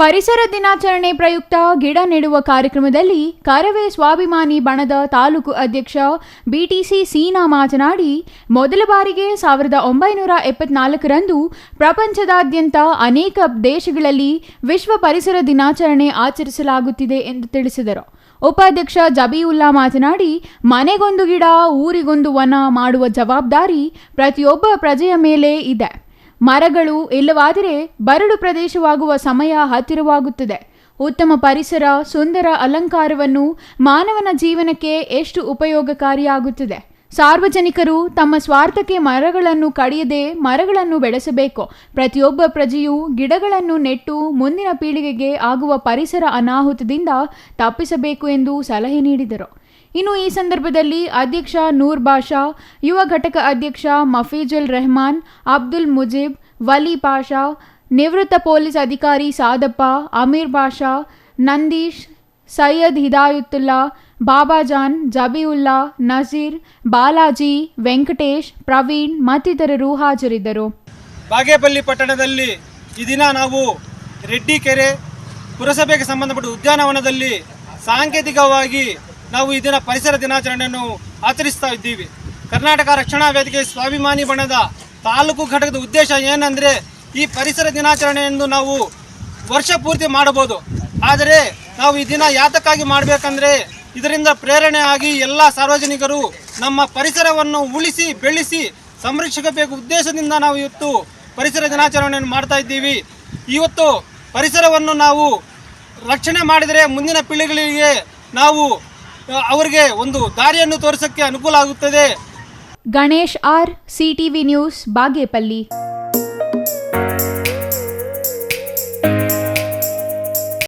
ಪರಿಸರ ದಿನಾಚರಣೆ ಪ್ರಯುಕ್ತ ಗಿಡ ನೆಡುವ ಕಾರ್ಯಕ್ರಮದಲ್ಲಿ ಕರವೇ ಸ್ವಾಭಿಮಾನಿ ಬಣದ ತಾಲೂಕು ಅಧ್ಯಕ್ಷ ಬಿಟಿಸಿ ಸೀನಾ ಮಾತನಾಡಿ, ಮೊದಲ ಬಾರಿಗೆ ಸಾವಿರದ ಒಂಬೈನೂರ ಎಪ್ಪತ್ನಾಲ್ಕರಂದು ಪ್ರಪಂಚದಾದ್ಯಂತ ಅನೇಕ ದೇಶಗಳಲ್ಲಿ ವಿಶ್ವ ಪರಿಸರ ದಿನಾಚರಣೆ ಆಚರಿಸಲಾಗುತ್ತಿದೆ ಎಂದು ತಿಳಿಸಿದರು. ಉಪಾಧ್ಯಕ್ಷ ಜಬೀವುಲ್ಲಾ ಮಾತನಾಡಿ, ಮನೆಗೊಂದು ಗಿಡ, ಊರಿಗೊಂದು ವನ ಮಾಡುವ ಜವಾಬ್ದಾರಿ ಪ್ರತಿಯೊಬ್ಬ ಪ್ರಜೆಯ ಮೇಲೆ ಇದೆ. ಮರಗಳು ಇಲ್ಲವಾದರೆ ಬರಡು ಪ್ರದೇಶವಾಗುವ ಸಮಯ ಹತ್ತಿರವಾಗುತ್ತದೆ. ಉತ್ತಮ ಪರಿಸರ, ಸುಂದರ ಅಲಂಕಾರವನ್ನು ಮಾನವನ ಜೀವನಕ್ಕೆ ಎಷ್ಟು ಉಪಯೋಗಕಾರಿಯಾಗುತ್ತದೆ? ಸಾರ್ವಜನಿಕರು ತಮ್ಮ ಸ್ವಾರ್ಥಕ್ಕೆ ಮರಗಳನ್ನು ಕಡಿಯದೆ ಮರಗಳನ್ನು ಬೆಳೆಸಬೇಕು. ಪ್ರತಿಯೊಬ್ಬ ಪ್ರಜೆಯು ಗಿಡಗಳನ್ನು ನೆಟ್ಟು ಮುಂದಿನ ಪೀಳಿಗೆಗೆ ಆಗುವ ಪರಿಸರ ಅನಾಹುತದಿಂದ ತಪ್ಪಿಸಬೇಕು ಎಂದು ಸಲಹೆ ನೀಡಿದರು. ಇನ್ನು ಈ ಸಂದರ್ಭದಲ್ಲಿ ಅಧ್ಯಕ್ಷ ನೂರ್ ಬಾಷಾ, ಯುವ ಘಟಕ ಅಧ್ಯಕ್ಷ ಮಫೀಜುಲ್ ರೆಹಮಾನ್, ಅಬ್ದುಲ್ ಮುಜೀಬ್, ವಲಿ ಪಾಷಾ ನಿವೃತ್ತ ಪೊಲೀಸ್ ಅಧಿಕಾರಿ ಸಾದಪ್ಪ, ಅಮೀರ್ ಬಾಷಾ, ನಂದೀಶ್, ಸೈಯದ್ ಹಿದಾಯುತ್ತುಲ್ಲಾ, ಬಾಬಾಜಾನ್, ಜಬೀವುಲ್ಲಾ, ನಜೀರ್, ಬಾಲಾಜಿ, ವೆಂಕಟೇಶ್, ಪ್ರವೀಣ್ ಮತ್ತಿತರರು ಹಾಜರಿದ್ದರು. ಬಾಗೇಪಲ್ಲಿ ಪಟ್ಟಣದಲ್ಲಿ ಈ ದಿನ ನಾವು ರೆಡ್ಡಿ ಕೆರೆ ಪುರಸಭೆಗೆ ಸಂಬಂಧಪಟ್ಟ ಉದ್ಯಾನವನದಲ್ಲಿ ಸಾಂಕೇತಿಕವಾಗಿ ನಾವು ಈ ದಿನ ಪರಿಸರ ದಿನಾಚರಣೆಯನ್ನು ಆಚರಿಸ್ತಾ ಇದ್ದೀವಿ. ಕರ್ನಾಟಕ ರಕ್ಷಣಾ ವೇದಿಕೆ ಸ್ವಾಭಿಮಾನಿ ಬಣದ ತಾಲೂಕು ಘಟಕದ ಉದ್ದೇಶ ಏನಂದರೆ ಈ ಪರಿಸರ ದಿನಾಚರಣೆಯನ್ನು ನಾವು ವರ್ಷ ಪೂರ್ತಿ ಮಾಡಬಹುದು. ಆದರೆ ನಾವು ಈ ದಿನ ಯಾತಕ್ಕಾಗಿ ಮಾಡಬೇಕಂದ್ರೆ ಇದರಿಂದ ಪ್ರೇರಣೆ ಆಗಿ ಎಲ್ಲ ಸಾರ್ವಜನಿಕರು ನಮ್ಮ ಪರಿಸರವನ್ನು ಉಳಿಸಿ, ಬೆಳೆಸಿ ಸಂರಕ್ಷಿಸಬೇಕು ಉದ್ದೇಶದಿಂದ ನಾವು ಇವತ್ತು ಪರಿಸರ ದಿನಾಚರಣೆಯನ್ನು ಮಾಡ್ತಾ ಇದ್ದೀವಿ. ಇವತ್ತು ಪರಿಸರವನ್ನು ನಾವು ರಕ್ಷಣೆ ಮಾಡಿದರೆ ಮುಂದಿನ ಪೀಳಿಗೆಗಳಿಗೆ ನಾವು ಅವರಿಗೆ ಒಂದು ದಾರಿಯನ್ನು ತೋರಿಸಕ್ಕೆ ಅನುಕೂಲ ಆಗುತ್ತದೆ. Ganesh R CTV news Bagepalli.